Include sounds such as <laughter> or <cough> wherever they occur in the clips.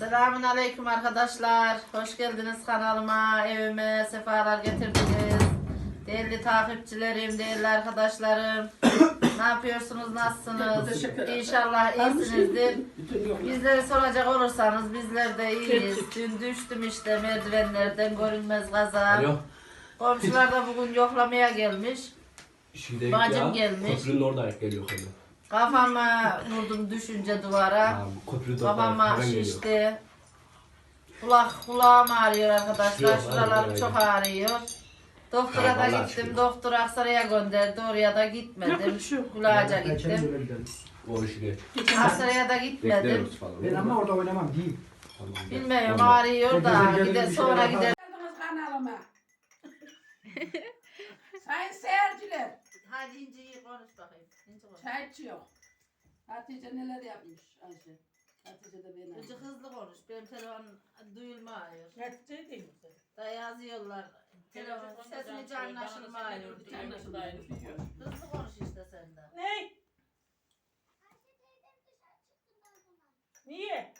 Selamun Aleyküm arkadaşlar. Hoş geldiniz kanalıma, evime sefalar getirdiniz. Değerli takipçilerim, değerli arkadaşlarım. <coughs> ne yapıyorsunuz, nasılsınız? İnşallah iyisinizdir. Bizleri soracak olursanız bizler de iyiyiz. Dün düştüm işte merdivenlerden görünmez kaza. Alo. Komşular da bugün yoklamaya gelmiş. Şimdi Bacım ya, gelmiş. Köprünün orada geliyor. Kafama vurdum düşünce duvara. Tamam, köprünün orada Kafama geliyor. şişti. Kulak kulağım ağrıyor arkadaşlar. Şuralarım aynen, çok ağrıyor. Doktora da vallahi gittim. şişiyor. Doktor Aksaray'a gönderdi. Oraya da gitmedim. Kulağa gittim. O işi Aksaray'a da gitmedim. falan. Ben ama orada oynamam değil. Tamam, Bilmiyorum Tamam. ağrıyor da Herkese gider gelin bir sonra şeyler gider. Geldiniz kanalıma. <laughs> Sayın seyirciler, Hadi İnci iyi konuş bakayım. Çay içiyor. Hatice neler yapmış Ayşe? Hatice de beni. İnci hızlı konuş. Benim telefon duyulmuyor. Hatice değil mi? Da yazıyorlar. Telefon sesini canlı aşırmıyor. diyor. Hızlı konuş işte sen de. Ne? Niye?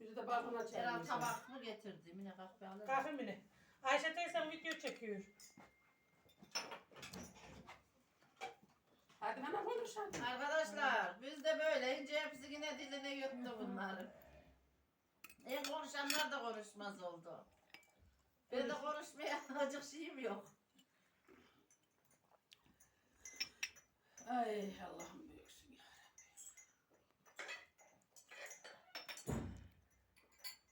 Biri de balkona Herhalde çağırıyor. tabak mı getirdi? Yine kahve alır. Kalkın bile. Ayşe teyzem video çekiyor. Hadi bana konuş hadi. Arkadaşlar biz de böyle ince hepsi yine diline yuttu bunları. En konuşanlar da konuşmaz oldu. Ben de konuşmaya <laughs> acık şeyim yok. Ay Allah'ım büyüksün ya.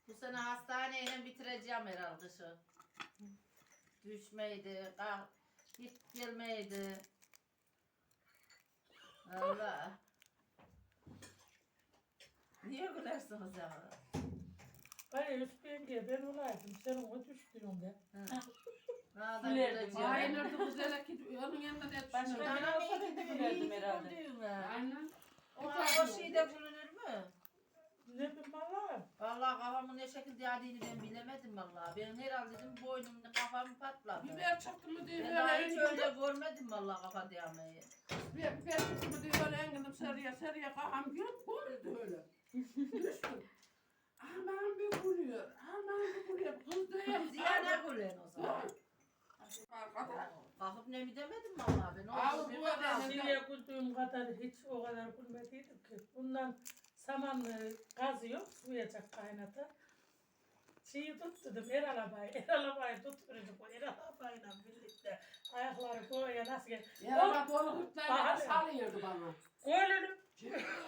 Bu sene hastaneyle bitireceğim herhalde şu. Düşmeydi, kalk, git gelmeydi. Allah. Niye gülersiniz ya? Hayır Hüsnü diye ben olaydım. Sen o düştün be. Daha da Gülerdim güleceğim. Ay nerede bu zelek onun yanında ne Başka düşünüyor? bir olsa ben de gülerdim herhalde. Aynen. O, o şeyde bulunur mu? Ne bileyim. Vallahi kafamın ne şekilde yediğini ben bilemedim vallahi. Ben herhalde dedim boynum kafam patladı. Biber çıktı mı diyor Ben daha hiç öyle görmedim vallahi kafa diyamayı. Biber, biber çıktı mı diyor böyle enginim sarıya sarıya kafam yok buldu öyle. Düştüm. Aman bir buluyor. Aman bir buluyor. Kız diyor. Ziyane gülen o zaman. Arkada. Kalkıp ne mi demedim vallahi ben. Abi, Onu bu bir adam- güldüğüm kadar hiç o kadar gülmediydim ki. Bundan samanlı kazıyor, suyacak kaynata. Şeyi tut dedim, er arabayı, er arabayı tutturacak o er arabayla birlikte. Ayakları koyuya nasıl gel. Yarama dolu hırtlar Bahane. salıyordu bana. Koyulur.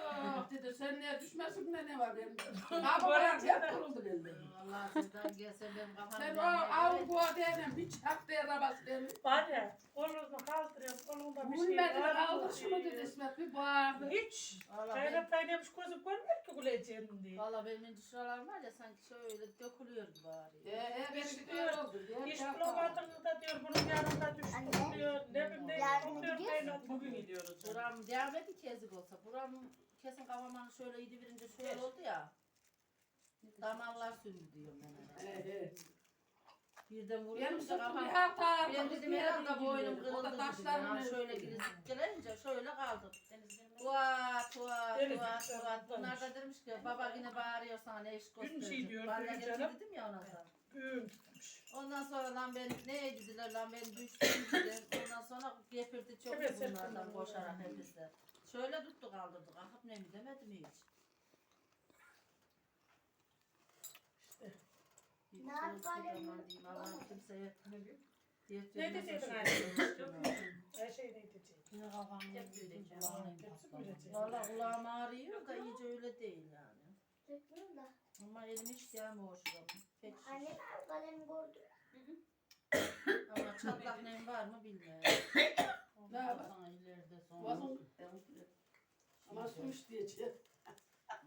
Ah dedi sen niye düşmesin de ne var benim. <laughs> Kapılar hep kuruldu bende. Vallahi sizden gelse ben kafam Sen o Avrupa denen bir çak diye arabası benim. Var ya, kolunu kaldırıyor, kolunda bir şey Gülmedi var. kaldır şunu dedi İsmet bir bağırdı. Hiç. Vallahi ben, Kaynat kaynamış gözüm görmüyor ki güleceğim diye. vallahi benim şuralarım var ya sanki şöyle dökülüyor bari. Eee ben gidiyor oldu diye. İş bulamadığını da diyor, bunun yanında düştüm diyor. Ne bileyim ne Yarın diyor, gidiyorsun. bugün gidiyoruz. Buram diyabeti kezik olsa. Buram kesin kafama şöyle yedi birinci şöyle oldu ya. Damarlar sündü diyorum ben. herhalde. Eee. Birden Benim vuruyor da sırtım kafam. bir hafta ağrıdı. Ben dedim herhalde boynum O kırıldı da dedim. taşlarım Ya şöyle üstüne. girip gelince şöyle kaldım. Tuat tuat Deniz tuat tuat. Bunlar da demiş ki baba yine bağırıyor sana ne iş Gün şey gösterecek. diyor, Vallahi bugün getir canım. dedim ya ona da. Büyüm tutmuş. Ondan sonra lan ben neye gidiler lan ben düştüm dedim. Ondan sonra gepirdi çok Evet, bunlardan sırtından koşarak hepsi. Şöyle tuttu kaldırdı. Kalkıp ne mi demedim hiç. Allah'ım kimseye yetmez. Ne diyecektin şey Ayşe? Ayşe ne diyecek? Yine kafam. Valla kulağım ağrıyor da iyice öyle değil yani. Tekrar da. Ama elim hiç gelmiyor şuram. Pek şiş. Anne kalem gördü. Ama çatlak nem var mı bilmiyorum. Ne var? Sana ileride sonra. Boğazım. Ama su iç diyeceğim.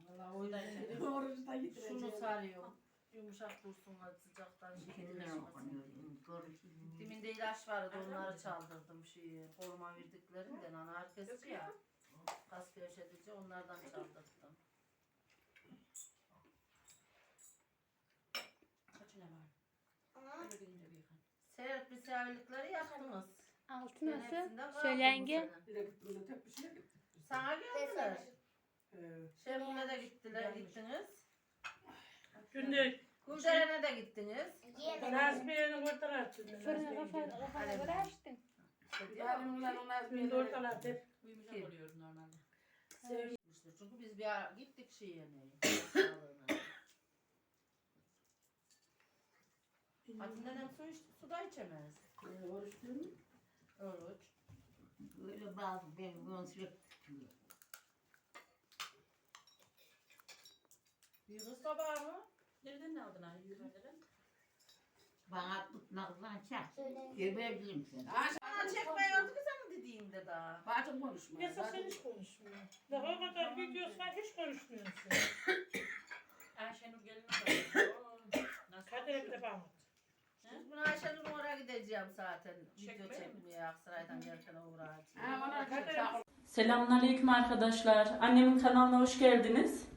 Valla o yüzden <laughs> Orucu da getireceğim. şunu sarıyorum. Yumuşak dursunlar sıcaktan şekilleşmesin. Diminde ilaç vardı onları çaldırdım şeyi. Hormon verdiklerinden ana herkes ya. Kas gevşetici onlardan çaldırdım. Ama Serp bir severlikleri yaptınız. Altı Ben nasıl? hepsinden kaldım Söyle bu yenge. sene. Bir de gittim de tek bir şey gittim. Sana geldiler. Ee, Şemine de gittiler, gittiniz. Şimdi Kumdere'ne de gittiniz. Nazmiye'nin ortalar açıldı. Fırına kafa, kafana göre açtım. Benim bunlar onlar Şimdi ortalar hep Uyumuşak oluyoruz normalde. sev- İşte çünkü biz bir ara gittik şeye ne? Hatta dedem su, iç, su da içemez. Oruç değil mi? Oruç. Böyle bazı benim sürekli tutuyor. Bir kız tabağı mı? Nereden ne aldın hani yukarıdan? Bana tutmakla. Söyle. Geberdim seni. Bana çekmiyordu ki senin dediğinde daha. Bacım konuşma. Mesela sen hiç konuşmuyor. Daha o kadar videosu var hiç konuşmuyorsun. <coughs> Ayşenur gelin oraya. Kadir bir de bana. Biz bunu Ayşenur'un oraya gideceğim zaten. Video Çekmeye Aksaray'dan gelirken uğrayacağım. Selamünaleyküm arkadaşlar. Annemin kanalına hoş geldiniz.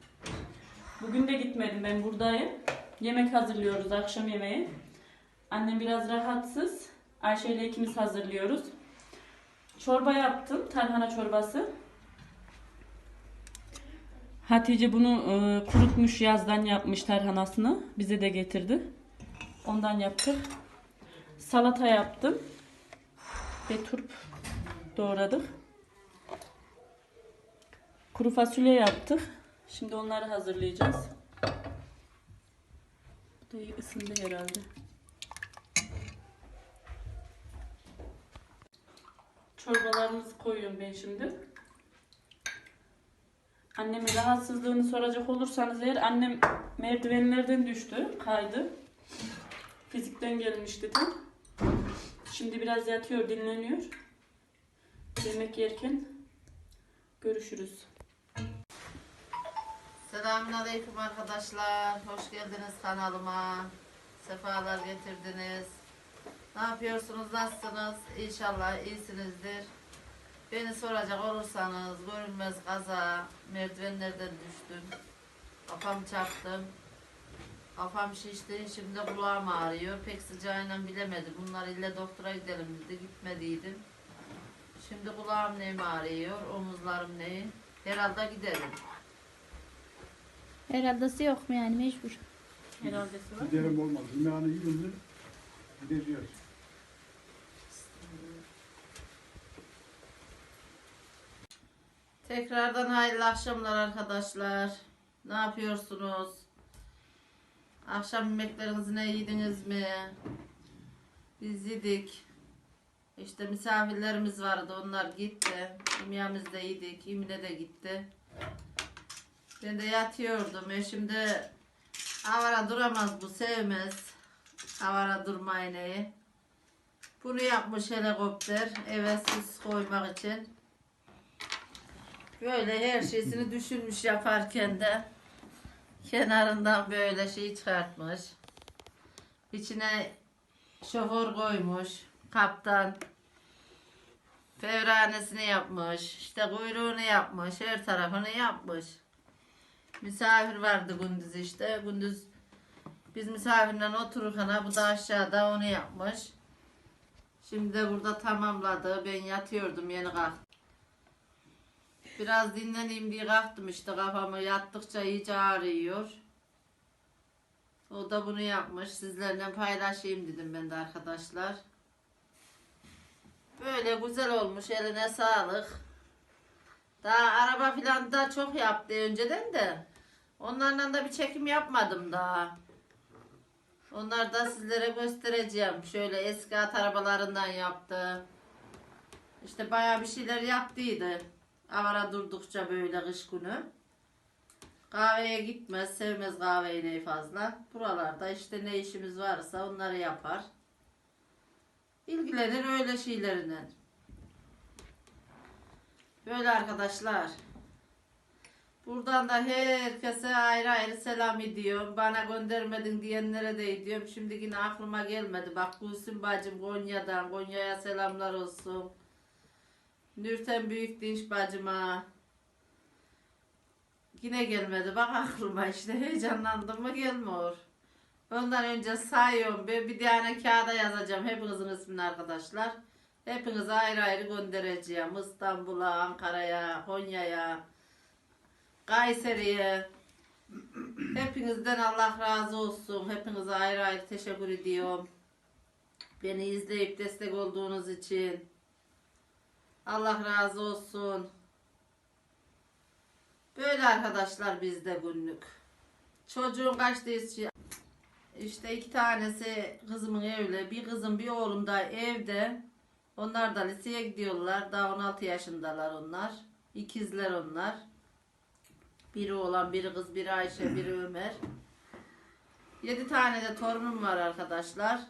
Bugün de gitmedim ben buradayım. Yemek hazırlıyoruz akşam yemeği. Annem biraz rahatsız. Ayşe ile ikimiz hazırlıyoruz. Çorba yaptım. Tarhana çorbası. Hatice bunu e, kurutmuş yazdan yapmış tarhanasını. Bize de getirdi. Ondan yaptık. Salata yaptım. Ve turp doğradık. Kuru fasulye yaptık. Şimdi onları hazırlayacağız. Bu da iyi ısındı herhalde. Çorbalarımızı koyuyorum ben şimdi. Annemin rahatsızlığını soracak olursanız eğer annem merdivenlerden düştü, kaydı. Fizikten gelmişti tam. Şimdi biraz yatıyor, dinleniyor. Yemek yerken görüşürüz. Selamünaleyküm arkadaşlar. Hoş geldiniz kanalıma. Sefalar getirdiniz. Ne yapıyorsunuz? Nasılsınız? İnşallah iyisinizdir. Beni soracak olursanız görünmez kaza, merdivenlerden düştüm. Kafam çarptım. Kafam şişti, şimdi kulağım ağrıyor. Pek sıcağıyla bilemedim. Bunlar ille doktora gidelim dedi, gitmediydim. Şimdi kulağım neyim ağrıyor, omuzlarım neyi. Herhalde giderim. Herhalde yok mu yani mecbur. Herhalde var. Giderim olmaz. Yemeğini yiyince gideceğiz. Tekrardan hayırlı akşamlar arkadaşlar. Ne yapıyorsunuz? Akşam yemeklerinizi ne yediniz mi? Biz yedik. İşte misafirlerimiz vardı. Onlar gitti. Yemeğimizi de yedik. Emine de gitti. Ben de yatıyordum. Eşim de avara duramaz bu sevmez. Avara durmayı. Bunu yapmış helikopter. Eve süs koymak için. Böyle her şeysini düşünmüş yaparken de kenarından böyle şey çıkartmış. İçine şoför koymuş. Kaptan fevranesini yapmış. işte kuyruğunu yapmış. Her tarafını yapmış. Misafir vardı gündüz işte. Gündüz biz misafirle otururken bu da aşağıda onu yapmış. Şimdi de burada tamamladı. Ben yatıyordum yeni kalktım. Biraz dinleneyim diye kalktım işte kafamı yattıkça iyice ağrıyor. O da bunu yapmış. Sizlerle paylaşayım dedim ben de arkadaşlar. Böyle güzel olmuş. Eline sağlık. Daha araba filan da çok yaptı önceden de. Onlarla da bir çekim yapmadım daha. Onları da sizlere göstereceğim. Şöyle eski at arabalarından yaptı. İşte bayağı bir şeyler yaptıydı. Avara durdukça böyle kış günü. Kahveye gitmez, sevmez kahveyi ne fazla. Buralarda işte ne işimiz varsa onları yapar. İlgilenir öyle şeylerine. Böyle arkadaşlar. Buradan da herkese ayrı ayrı selam ediyorum. Bana göndermedin diyenlere de ediyorum. Şimdi yine aklıma gelmedi. Bak Gülsüm bacım Konya'dan. Konya'ya selamlar olsun. Nürten Büyük Dinç bacıma. Yine gelmedi. Bak aklıma işte <laughs> heyecanlandım mı gelmiyor. Ondan önce sayıyorum. Ben bir tane kağıda yazacağım. Hepinizin ismini arkadaşlar. Hepinize ayrı ayrı göndereceğim. İstanbul'a, Ankara'ya, Konya'ya, Kayseri'ye. Hepinizden Allah razı olsun. Hepinize ayrı ayrı teşekkür ediyorum. Beni izleyip destek olduğunuz için. Allah razı olsun. Böyle arkadaşlar bizde günlük. Çocuğun kaçtı. İşte iki tanesi kızımın evli. Bir kızım bir oğlum da evde. Onlar da liseye gidiyorlar. Daha 16 yaşındalar onlar. İkizler onlar. Biri oğlan, biri kız, biri Ayşe, biri Ömer. 7 tane de torunum var arkadaşlar.